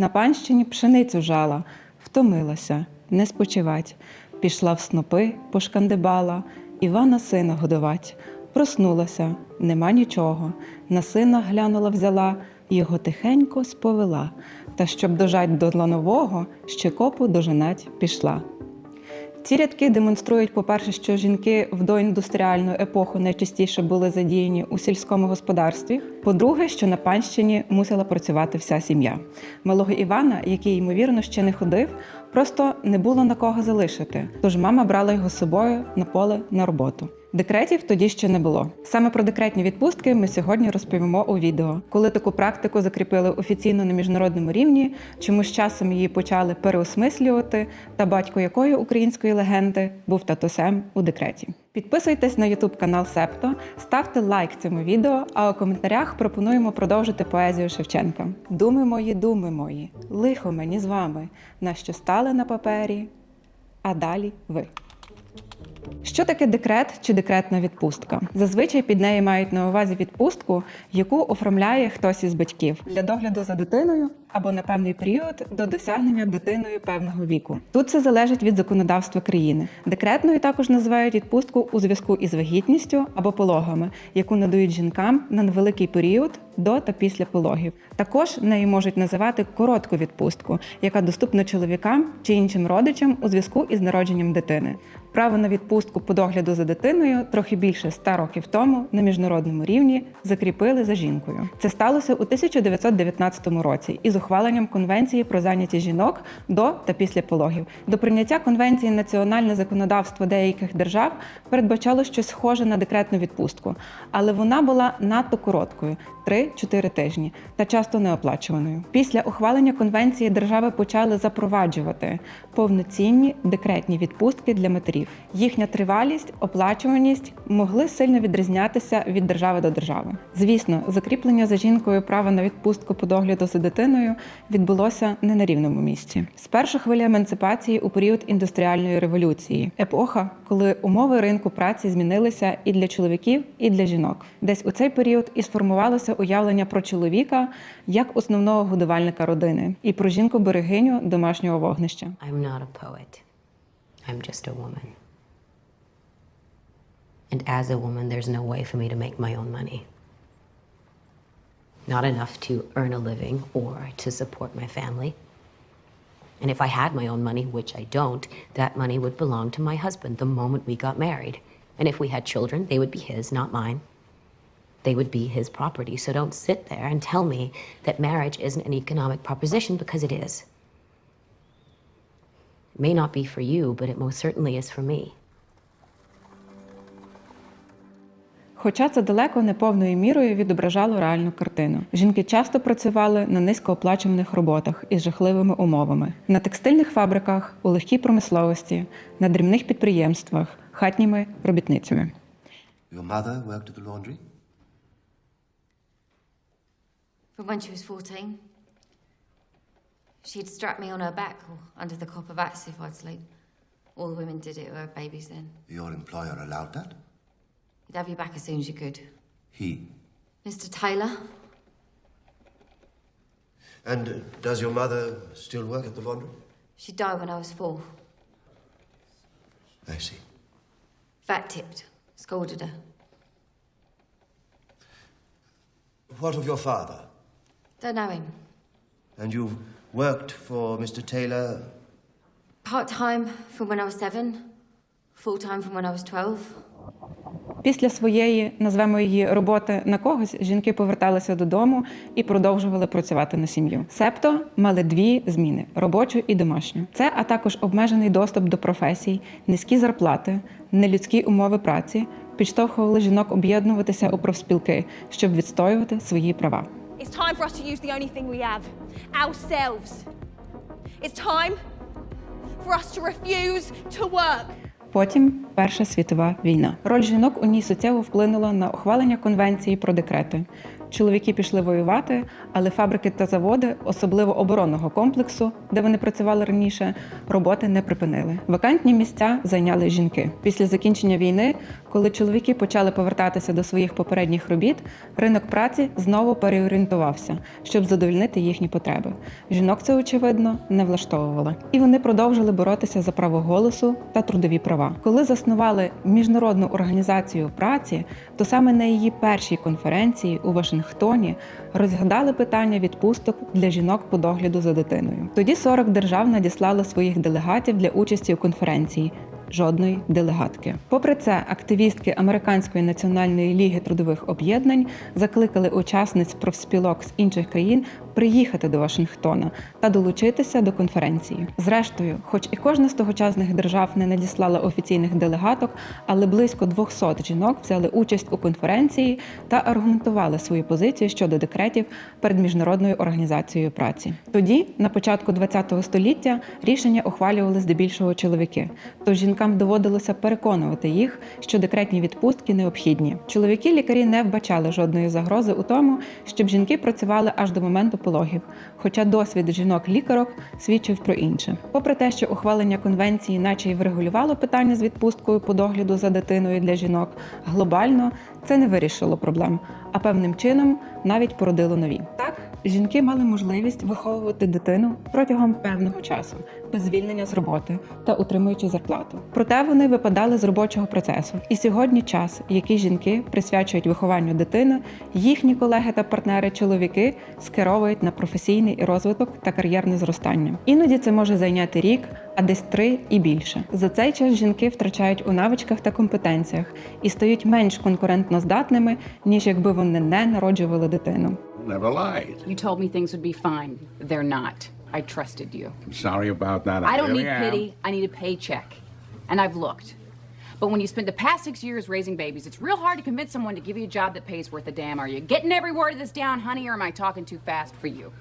На панщині пшеницю жала, втомилася, не спочивать. Пішла в снопи, пошкандибала, Івана сина годувать. Проснулася, нема нічого. На сина глянула, взяла, його тихенько сповела. Та щоб дожать до ланового, ще копу доженать пішла. Ці рядки демонструють, по-перше, що жінки в доіндустріальну епоху найчастіше були задіяні у сільському господарстві. По-друге, що на панщині мусила працювати вся сім'я. Малого Івана, який ймовірно ще не ходив, просто не було на кого залишити. Тож мама брала його з собою на поле на роботу. Декретів тоді ще не було. Саме про декретні відпустки ми сьогодні розповімо у відео. Коли таку практику закріпили офіційно на міжнародному рівні, чому з часом її почали переосмислювати, та батько якої української легенди був татусем у декреті. Підписуйтесь на YouTube канал Септо, ставте лайк цьому відео, а у коментарях пропонуємо продовжити поезію Шевченка. Думи мої, думи мої, лихо мені з вами, на що стали на папері, а далі ви. Що таке декрет чи декретна відпустка? Зазвичай під нею мають на увазі відпустку, яку оформляє хтось із батьків для догляду за дитиною або на певний період до досягнення дитиною певного віку. Тут це залежить від законодавства країни. Декретною також називають відпустку у зв'язку із вагітністю або пологами, яку надають жінкам на невеликий період до та після пологів. Також нею можуть називати коротку відпустку, яка доступна чоловікам чи іншим родичам у зв'язку із народженням дитини. Право на відпустку по догляду за дитиною трохи більше 100 років тому на міжнародному рівні закріпили за жінкою. Це сталося у 1919 році із ухваленням Конвенції про зайняті жінок до та після пологів. До прийняття конвенції національне законодавство деяких держав передбачало щось схоже на декретну відпустку, але вона була надто короткою 3-4 тижні та часто неоплачуваною. Після ухвалення конвенції держави почали запроваджувати повноцінні декретні відпустки для матерів. Їхня тривалість, оплачуваність могли сильно відрізнятися від держави до держави. Звісно, закріплення за жінкою права на відпустку по догляду за дитиною відбулося не на рівному місці. Спершу хвиля емансипації у період індустріальної революції, епоха, коли умови ринку праці змінилися і для чоловіків, і для жінок. Десь у цей період і сформувалося уявлення про чоловіка як основного годувальника родини і про жінку-берегиню домашнього вогнища. I'm not a poet. I'm just a woman. And as a woman, there's no way for me to make my own money. Not enough to earn a living or to support my family. And if I had my own money, which I don't, that money would belong to my husband the moment we got married. And if we had children, they would be his, not mine. They would be his property. So don't sit there and tell me that marriage isn't an economic proposition because it is. It may not be for you, but it most certainly is for me. Хоча це далеко не повною мірою відображало реальну картину. Жінки часто працювали на низькооплачуваних роботах із жахливими умовами, на текстильних фабриках, у легкій промисловості, на дрібних підприємствах, хатніми робітницями. Your mother worked at the laundry? From when she was 14. She'd strap me on her back or under the copper vats if I'd sleep. All the women did it who had babies then. Your employer allowed that? He'd have you back as soon as you could. He. Mr. Taylor? And uh, does your mother still work at the laundry? She died when I was four. I see. Fat tipped. Scolded her. What of your father? Don't know him. And you've worked for Mr. Taylor? Part time from when I was seven. Full time from when I was 12. Після своєї, назвемо її роботи на когось, жінки поверталися додому і продовжували працювати на сім'ю. Себто мали дві зміни робочу і домашню. Це а також обмежений доступ до професій, низькі зарплати, нелюдські умови праці підштовхували жінок об'єднуватися у профспілки, щоб відстоювати свої права. It's time for us to use the only thing we have ourselves. It's time for us to refuse to work. Потім Перша світова війна. Роль жінок у ній суттєво вплинула на ухвалення конвенції про декрети. чоловіки пішли воювати, але фабрики та заводи, особливо оборонного комплексу, де вони працювали раніше, роботи не припинили. Вакантні місця зайняли жінки. Після закінчення війни, коли чоловіки почали повертатися до своїх попередніх робіт, ринок праці знову переорієнтувався, щоб задовольнити їхні потреби. Жінок це очевидно не влаштовувало, і вони продовжили боротися за право голосу та трудові права. Коли заснували міжнародну організацію праці, то саме на її першій конференції у Вашингтоні розглядали питання відпусток для жінок по догляду за дитиною. Тоді 40 держав надіслали своїх делегатів для участі у конференції. Жодної делегатки. Попри це, активістки Американської національної ліги трудових об'єднань закликали учасниць профспілок з інших країн приїхати до Вашингтона та долучитися до конференції. Зрештою, хоч і кожна з тогочасних держав не надіслала офіційних делегаток, але близько 200 жінок взяли участь у конференції та аргументували свою позицію щодо декретів перед міжнародною організацією праці. Тоді, на початку ХХ століття, рішення ухвалювали здебільшого чоловіки. Тож жінкам доводилося переконувати їх, що декретні відпустки необхідні. Чоловіки лікарі не вбачали жодної загрози у тому, щоб жінки працювали аж до моменту пологів, хоча досвід жінок-лікарок свідчив про інше. Попри те, що ухвалення конвенції, наче й врегулювало питання з відпусткою по догляду за дитиною для жінок, глобально це не вирішило проблем, а певним чином навіть породило нові. Так, жінки мали можливість виховувати дитину протягом певного часу, без звільнення з роботи та отримуючи зарплату. Проте вони випадали з робочого процесу. І сьогодні час, який жінки присвячують вихованню дитини, їхні колеги та партнери чоловіки скеровують на професійний розвиток та кар'єрне зростання. Іноді це може зайняти рік, а десь три і більше. За цей час жінки втрачають у навичках та компетенціях і стають менш конкурентно здатними, ніж якби вони не народжували дитину. Never lied. You told me things would be fine. They're not. I trusted you. I'm sorry about that. I don't really need am. pity. I need a paycheck. And I've looked. But when you spend the past six years raising babies, it's real hard to convince someone to give you a job that pays worth a damn. Are you getting every word of this down, honey, or am I talking too fast for you?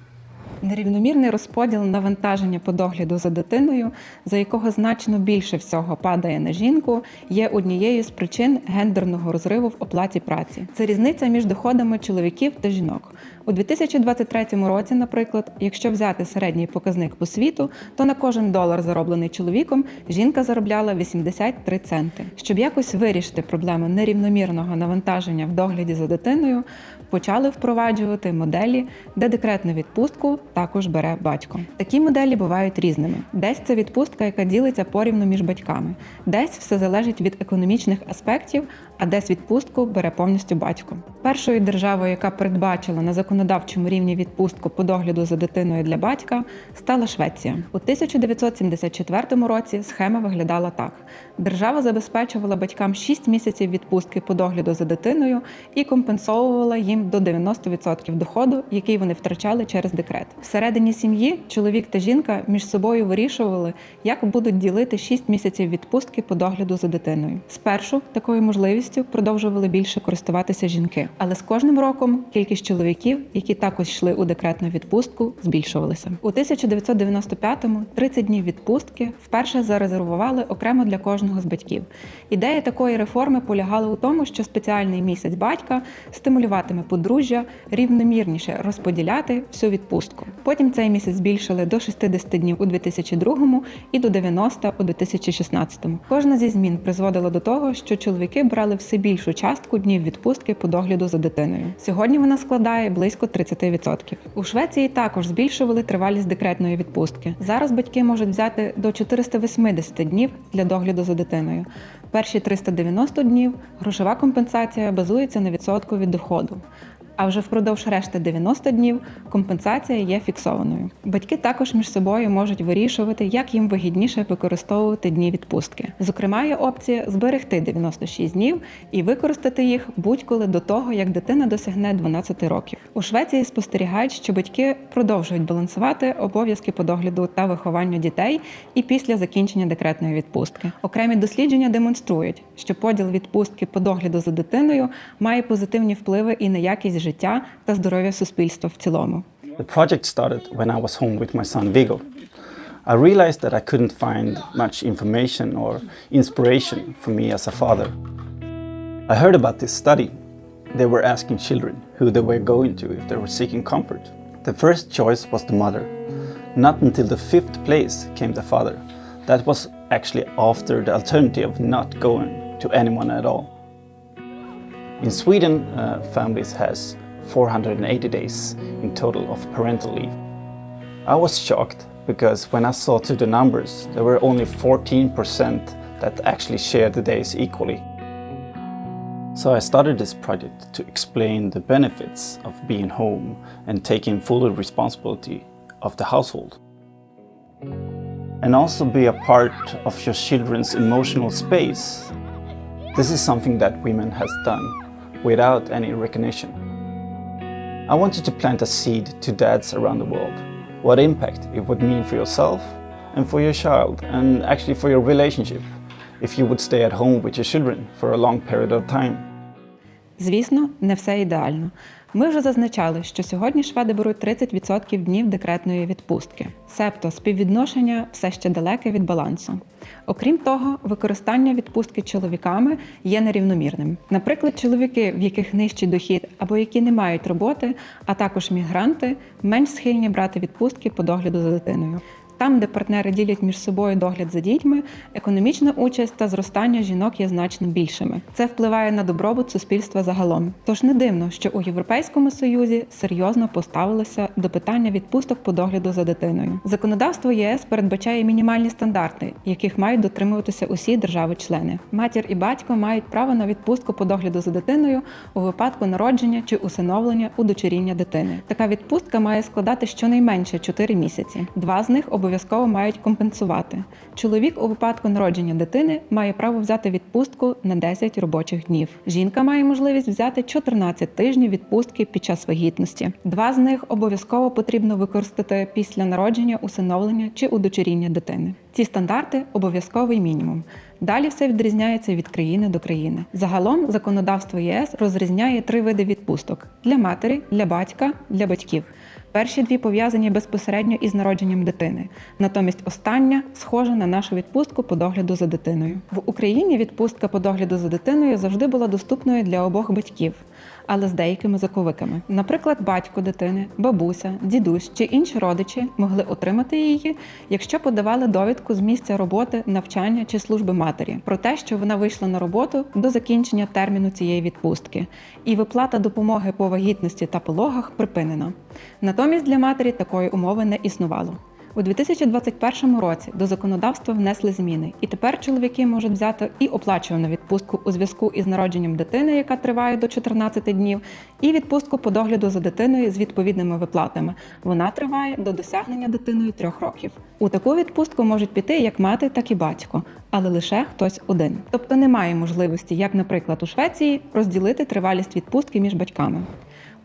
Нерівномірний розподіл навантаження по догляду за дитиною, за якого значно більше всього падає на жінку, є однією з причин гендерного розриву в оплаті праці. Це різниця між доходами чоловіків та жінок. У 2023 році, наприклад, якщо взяти середній показник по світу, то на кожен долар, зароблений чоловіком, жінка заробляла 83 центи. Щоб якось вирішити проблему нерівномірного навантаження в догляді за дитиною, почали впроваджувати моделі, де декретну відпустку також бере батько. Такі моделі бувають різними. Десь це відпустка, яка ділиться порівну між батьками, десь все залежить від економічних аспектів, а десь відпустку бере повністю батько. Першою державою, яка передбачила на законодавчому рівні відпустку по догляду за дитиною для батька, стала Швеція. У 1974 році схема виглядала так: держава забезпечувала батькам 6 місяців відпустки по догляду за дитиною і компенсовувала їм до 90% доходу, який вони втрачали через декрет. Всередині сім'ї чоловік та жінка між собою вирішували, як будуть ділити 6 місяців відпустки по догляду за дитиною. Спершу такою можливістю продовжували більше користуватися жінки, але з кожним роком кількість чоловіків, які також йшли у декретну відпустку, збільшувалася. У 1995-му 30 днів відпустки вперше зарезервували окремо для кожного з батьків. Ідея такої реформи полягала у тому, що спеціальний місяць батька стимулюватиме подружжя рівномірніше розподіляти всю відпустку. Потім цей місяць збільшили до 60 днів у 2002 і до 90 у 2016. Кожна зі змін призводила до того, що чоловіки брали все більшу частку днів відпустки по догляду за дитиною. Сьогодні вона складає близько 30%. У Швеції також збільшували тривалість декретної відпустки. Зараз батьки можуть взяти до 480 днів для догляду за дитиною. Перші 390 днів грошова компенсація базується на відсотку від доходу. А вже впродовж решти 90 днів компенсація є фіксованою. Батьки також між собою можуть вирішувати, як їм вигідніше використовувати дні відпустки. Зокрема, є опція зберегти 96 днів і використати їх будь-коли до того, як дитина досягне 12 років. У Швеції спостерігають, що батьки продовжують балансувати обов'язки по догляду та вихованню дітей і після закінчення декретної відпустки. Окремі дослідження демонструють, що поділ відпустки по догляду за дитиною має позитивні впливи і на якість та здоров'я суспільства в цілому. The project started when I was home with my son Viggo. I realized that I couldn't find much information or inspiration for me as a father. I heard about this study they were asking children who they were going to if they were seeking comfort. The first choice was the mother. Not until the fifth place came the father. That was actually after the alternative of not going to anyone at all. In Sweden, uh, families has 480 days in total of parental leave. I was shocked because when I saw to the numbers, there were only 14% that actually shared the days equally. So I started this project to explain the benefits of being home and taking full responsibility of the household. And also be a part of your children's emotional space. This is something that women has done without any recognition. I wanted to plant a seed to dads around the world. What impact it would mean for yourself and for your child and actually for your relationship if you would stay at home with your children for a long period of time. Звісно, не все ідеально. Ми вже зазначали, що сьогодні шведи беруть 30% днів декретної відпустки. Себто співвідношення все ще далеке від балансу. Окрім того, використання відпустки чоловіками є нерівномірним. Наприклад, чоловіки, в яких нижчий дохід або які не мають роботи, а також мігранти, менш схильні брати відпустки по догляду за дитиною. Там, де партнери ділять між собою догляд за дітьми, економічна участь та зростання жінок є значно більшими. Це впливає на добробут суспільства загалом. Тож не дивно, що у Європейському Союзі серйозно поставилося до питання відпусток по догляду за дитиною. Законодавство ЄС передбачає мінімальні стандарти, яких мають дотримуватися усі держави-члени. Матір і батько мають право на відпустку по догляду за дитиною у випадку народження чи усиновлення удочеріння дитини. Така відпустка має складати щонайменше 4 місяці. Два з них обов'язково мають компенсувати. Чоловік у випадку народження дитини має право взяти відпустку на 10 робочих днів. Жінка має можливість взяти 14 тижнів відпустки під час вагітності. Два з них обов'язково потрібно використати після народження, усиновлення чи удочеріння дитини. Ці стандарти обов'язковий мінімум. Далі все відрізняється від країни до країни. Загалом законодавство ЄС розрізняє три види відпусток: для матері, для батька, для батьків. Перші дві пов'язані безпосередньо із народженням дитини. Натомість остання схожа на нашу відпустку по догляду за дитиною. В Україні відпустка по догляду за дитиною завжди була доступною для обох батьків, але з деякими заковиками. Наприклад, батько дитини, бабуся, дідусь чи інші родичі могли отримати її, якщо подавали довідку з місця роботи, навчання чи служби матері про те, що вона вийшла на роботу до закінчення терміну цієї відпустки, і виплата допомоги по вагітності та пологах припинена. Натомість для матері такої умови не існувало. У 2021 році до законодавства внесли зміни, і тепер чоловіки можуть взяти і оплачувану відпустку у зв'язку із народженням дитини, яка триває до 14 днів, і відпустку по догляду за дитиною з відповідними виплатами. Вона триває до досягнення дитиною трьох років. У таку відпустку можуть піти як мати, так і батько, але лише хтось один. Тобто немає можливості, як, наприклад, у Швеції, розділити тривалість відпустки між батьками.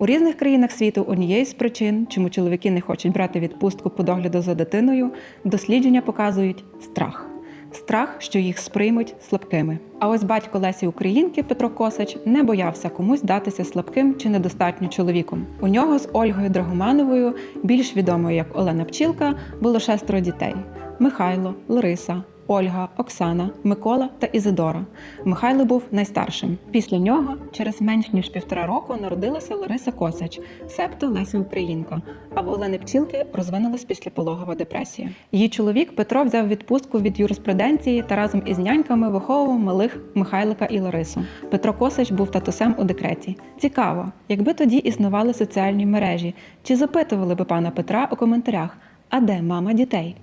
У різних країнах світу однією з причин, чому чоловіки не хочуть брати відпустку по догляду за дитиною, дослідження показують страх. Страх, що їх сприймуть слабкими. А ось батько Лесі Українки Петро Косач не боявся комусь датися слабким чи недостатньо чоловіком. У нього з Ольгою Драгомановою, більш відомою як Олена Пчілка, було шестеро дітей: Михайло, Лариса, Ольга, Оксана, Микола та Ізидора. Михайло був найстаршим. Після нього, через менш ніж півтора року, народилася Лариса Косач, себто Леся Українка. А в Олени Пчілки розвинулась післяпологова депресія. Її чоловік Петро взяв відпустку від юриспруденції та разом із няньками виховував малих Михайлика і Ларису. Петро Косач був татусем у декреті. Цікаво, якби тоді існували соціальні мережі, чи запитували би пана Петра у коментарях, а де мама дітей?